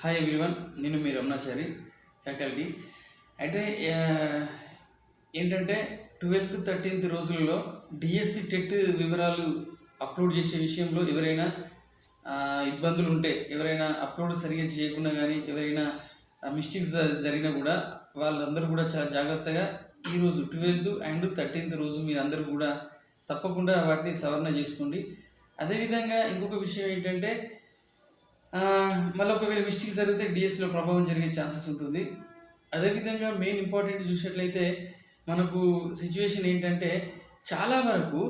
Hi everyone నేను మీ Ramanachari faculty అయితే ఏంటంటే ట్వెల్త్ థర్టీన్త్ రోజుల్లో డిఎస్సి టెట్ వివరాలు అప్లోడ్ చేసే విషయంలో ఎవరైనా ఇబ్బందులు ఉంటే ఎవరైనా అప్లోడ్ సరిగ్గా చేయకుండా కానీ ఎవరైనా మిస్టేక్స్ జరిగినా కూడా వాళ్ళందరూ కూడా చాలా జాగ్రత్తగా ఈరోజు ట్వెల్త్ అండ్ థర్టీన్త్ రోజు మీరు అందరూ కూడా తప్పకుండా వాటిని సవరణ చేసుకోండి. అదేవిధంగా ఇంకొక విషయం ఏంటంటే మళ్ళీ ఒకవేళ మిస్టేక్ జరిగితే డిఎస్సిలో ప్రభావం జరిగే ఛాన్సెస్ ఉంటుంది. అదేవిధంగా మెయిన్ ఇంపార్టెంట్ చూసినట్లయితే మనకు సిచ్యువేషన్ ఏంటంటే చాలా వరకు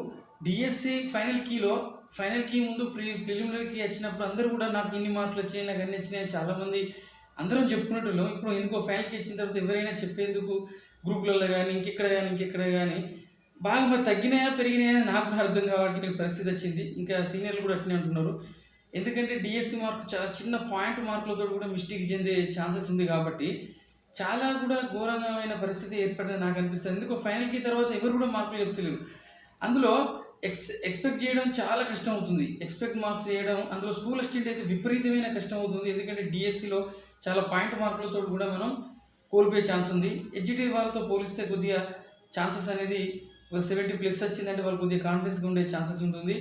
డిఎస్సి ఫైనల్ కీలో ఫైనల్ కీ ముందు ప్రి ప్రిలిమినరీకి వచ్చినప్పుడు అందరూ కూడా నాకు ఇన్ని మార్కులు వచ్చాయి నాకు అన్ని వచ్చినాయి చాలామంది అందరం చెప్పుకున్నట్టు ఇప్పుడు ఎందుకో ఫైనల్ కీ వచ్చిన తర్వాత ఎవరైనా చెప్పేందుకు గ్రూపులలో కానీ ఇంకెక్కడ కానీ ఇంకెక్కడ కానీ బాగా మరి తగ్గినాయా పెరిగినాయా నాకు అర్థం కావట్లేదు పరిస్థితి వచ్చింది. ఇంకా సీనియర్లు కూడా అట్లనే అంటున్నారు. ఎందుకంటే డిఎస్సి మార్క్ చాలా చిన్న పాయింట్ మార్కులతో కూడా మిస్టేక్ చెందే ఛాన్సెస్ ఉంది కాబట్టి చాలా కూడా ఘోరంగమైన పరిస్థితి ఏర్పడింది నాకు అనిపిస్తుంది. ఎందుకో ఫైనల్కి తర్వాత ఎవరు కూడా మార్కులు చెప్తలేరు. అందులో ఎక్స్ ఎక్స్పెక్ట్ చేయడం చాలా కష్టం అవుతుంది. ఎక్స్పెక్ట్ మార్క్స్ చేయడం అందులో స్కూల్ అసిస్టెంట్ అయితే విపరీతమైన కష్టం అవుతుంది. ఎందుకంటే డిఎస్సిలో చాలా పాయింట్ మార్కులతో కూడా మనం కోల్పోయే ఛాన్స్ ఉంది. ఎడ్జిటీ వాళ్ళతో పోలిస్తే కొద్దిగా ఛాన్సెస్ అనేది ఒక సెవెంటీ ప్లస్ వచ్చిందంటే వాళ్ళు కొద్దిగా కాన్ఫిడెన్స్గా ఉండే ఛాన్సెస్ ఉంటుంది.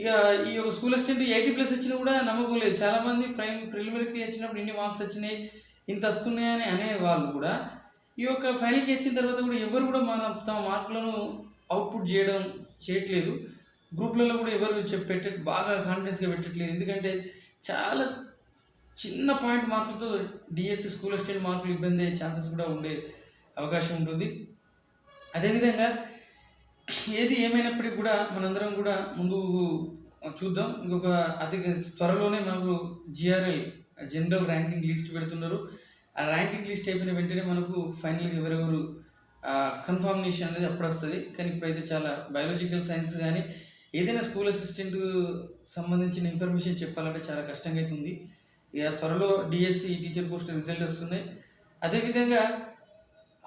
ఇక ఈ యొక్క స్కూల్ అసిస్టెంట్ ఎయిటీ ప్లస్ వచ్చినా కూడా నమ్మకం లేదు. చాలామంది ప్రైమ్ ప్రిలిమినరీకి వచ్చినప్పుడు ఇన్ని మార్క్స్ వచ్చినాయి ఇంత వస్తున్నాయని అనే వాళ్ళు కూడా ఈ యొక్క ఫైనల్కి వచ్చిన తర్వాత కూడా ఎవరు కూడా మన తమ మార్కులను అవుట్పుట్ చేయడం చేయట్లేదు. గ్రూప్లలో కూడా ఎవరు చెప్ పెట్ట బాగా కాన్ఫిడెన్స్గా పెట్టట్లేదు. ఎందుకంటే చాలా చిన్న పాయింట్ మార్కులతో డిఎస్సి స్కూల్ అసిస్టెంట్ మార్కులు ఇబ్బంది అయ్యే ఛాన్సెస్ కూడా ఉండే అవకాశం ఉంటుంది. అదేవిధంగా ఏది ఏమైనప్పటికీ కూడా మనందరం కూడా ముందు చూద్దాం. ఇంకొక అతి త్వరలోనే మనకు జిఆర్ఎల్ జనరల్ ర్యాంకింగ్ లిస్ట్ పెడుతున్నారు. ఆ ర్యాంకింగ్ లిస్ట్ అయిపోయిన వెంటనే మనకు ఫైనల్గా ఎవరెవరు కన్ఫర్మేషన్ అనేది అప్పుడు వస్తుంది. కానీ ఇప్పుడైతే చాలా బయాలజికల్ సైన్స్ కానీ ఏదైనా స్కూల్ అసిస్టెంట్ సంబంధించిన ఇన్ఫర్మేషన్ చెప్పాలంటే చాలా కష్టంగా అవుతుంది. ఇక త్వరలో డిఎస్సి టీచర్ పోస్ట్ రిజల్ట్ వస్తున్నాయి. అదేవిధంగా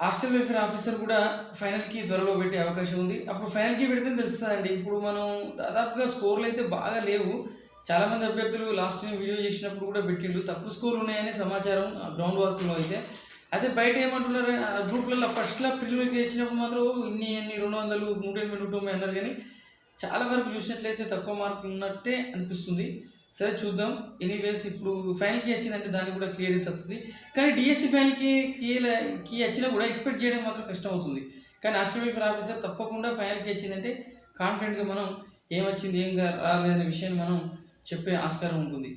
హాస్టల్ వెల్ఫేర్ ఆఫీసర్ కూడా ఫైనల్కి త్వరలో పెట్టే అవకాశం ఉంది. అప్పుడు ఫైనల్కి పెడితే తెలుస్తుందండి ఇప్పుడు మనం దాదాపుగా స్కోర్లు అయితే బాగా లేవు. చాలామంది అభ్యర్థులు లాస్ట్ టైం వీడియో చేసినప్పుడు కూడా పెట్టిండ్రు. తక్కువ స్కోర్లు ఉన్నాయని సమాచారం గ్రౌండ్ వర్క్లో అయితే. అదే బయట ఏమంటున్నారు గ్రూప్లలో ఫస్ట్లో ప్రిలిమినరీకి వచ్చినప్పుడు మాత్రం ఇన్ని ఎన్ని రెండు వందలు నూట ఎనభై నూట తొంభై అన్నారు. కానీ చాలా వరకు చూసినట్లయితే తక్కువ మార్కులు ఉన్నట్టే అనిపిస్తుంది. సరే చూద్దాం. ఎనీవేస్ ఇప్పుడు ఫైనల్కి వచ్చిందంటే దానికి కూడా క్లియరెన్స్ వస్తుంది కానీ డిఎస్సి ఫైనల్కి క్లియర్కి వచ్చినా కూడా ఎక్స్పెక్ట్ చేయడం మాత్రం కష్టం అవుతుంది. కానీ హాస్టల్ వెల్ఫేర్ ఆఫీసర్ తప్పకుండా ఫైనల్కి వచ్చిందంటే కాన్ఫిడెంట్గా మనం ఏమొచ్చింది ఏం రాలేదనే విషయాన్ని మనం చెప్పే ఆస్కారం ఉంటుంది.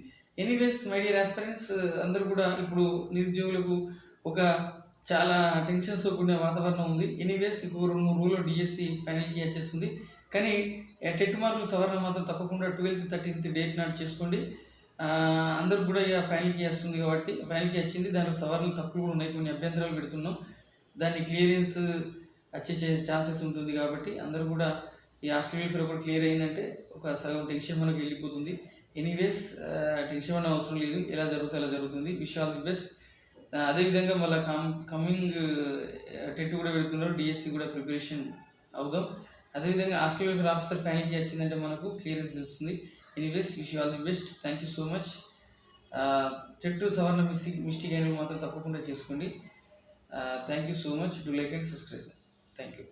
ఎనీవేస్ మై డియర్ ఆస్పరెంట్స్ అందరూ కూడా ఇప్పుడు నిరుద్యోగులకు ఒక చాలా టెన్షన్స్తో కూడిన వాతావరణం ఉంది. ఎనీవేస్ ఇంకో రెండు మూడు రోజుల్లో డిఎస్సి ఫైనల్కి వచ్చేస్తుంది. కానీ టెట్ మార్కులు సవరణ మాత్రం తప్పకుండా ట్వెల్త్ థర్టీన్త్ డేట్ నాట్ చేసుకోండి. అందరికి కూడా ఇక ఫైనల్కి వస్తుంది కాబట్టి ఫైనల్కి వచ్చింది. దాంట్లో సవరణలు తప్పులు కూడా ఉన్నాయి. కొన్ని అభ్యంతరాలు పెడుతున్నాం. దాన్ని క్లియరెన్స్ వచ్చే ఛాన్సెస్ ఉంటుంది కాబట్టి అందరూ కూడా ఈ హాస్టల్ వెల్ఫేర్ కూడా క్లియర్ అయిందంటే ఒక సగం టెన్షన్ మనకు వెళ్ళిపోతుంది. ఎనీవేస్ టెన్షన్ అనే అవసరం లేదు. ఎలా జరుగుతుంది అలా జరుగుతుంది. Wish all the best. అదేవిధంగా మళ్ళీ కమ్ కమింగ్ టెట్ కూడా పెడుతున్నారు. డిఎస్సి కూడా ప్రిపరేషన్ అవుదాం. అదేవిధంగా ఆస్ట్రేలియా వెల్ఫేర్ ఆఫీసర్ ఫైనల్కి వచ్చిందంటే మనకు క్లియరెన్స్ తెలుస్తుంది. Anyways wish all the best thank you so much TET సవర్ణ మిస్టేక్ మిస్టేక్ అయినవి మాత్రం తప్పకుండా చేసుకోండి. Thank you so much do like and subscribe thank you